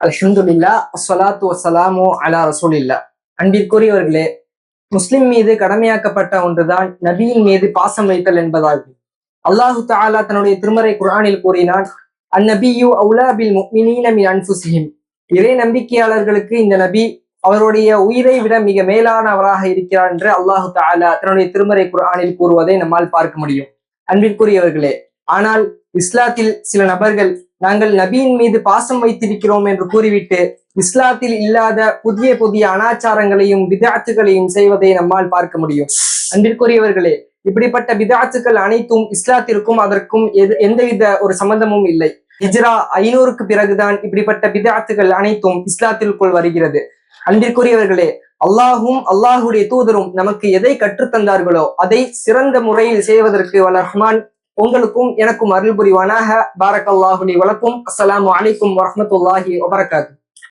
அல்ஹம்துலில்லா அஸ்வலாத்து வஸ்ஸலாமு அலா ரசூலில்லா அன்பிற்குரியவர்களே முஸ்லிம் மீது கடமையாக்கப்பட்ட ஒன்றுதான் நபியின் மீது பாசம் வைத்தல் என்பதாகும். அல்லாஹு தாலா தன்னுடைய திருமறை குரானில் கூறினான் அந்நபியு அவுலாபில் பில் முஃமினீன இறை நம்பிக்கையாளர்களுக்கு இந்த நபி அவருடைய உயிரை விட மிக மேலானவராக இருக்கிறார் என்று அல்லாஹு தாலா தன்னுடைய திருமறை குரானில் கூறுவதை நம்மால் பார்க்க முடியும். அன்பிற்குரியவர்களே ஆனால் இஸ்லாத்தில் சில நபர்கள் நாங்கள் நபியின் மீது பாசம் வைத்திருக்கிறோம் என்று கூறிவிட்டு இஸ்லாத்தில் இல்லாத புதிய புதிய அனாச்சாரங்களையும் விதாத்துகளையும் செய்வதை நம்மால் பார்க்க முடியும். அன்பிற்குரியவர்களே இப்படிப்பட்ட விதாத்துக்கள் அனைத்தும் இஸ்லாத்திற்கும் அதற்கும் எது எந்தவித ஒரு சம்பந்தமும் இல்லை. ஹிஜ்ரா ஐநூறுக்கு பிறகுதான் இப்படிப்பட்ட விதாத்துகள் அனைத்தும் இஸ்லாத்திற்குள் வருகிறது. அன்பிற்குரியவர்களே அல்லாஹும் அல்லாஹுடைய தூதரும் நமக்கு எதை கற்றுத்தந்தார்களோ அதை சிறந்த முறையில் செய்வதற்கு வல்ல ரஹ்மான் உங்களுக்கும் எனக்கும் அருள் புரிவானாக. பாரக் அல்லாஹுலி வழக்கும் அஸ்லாம் வலைக்கும் வரமத்துல்லாஹி வபரகாத்து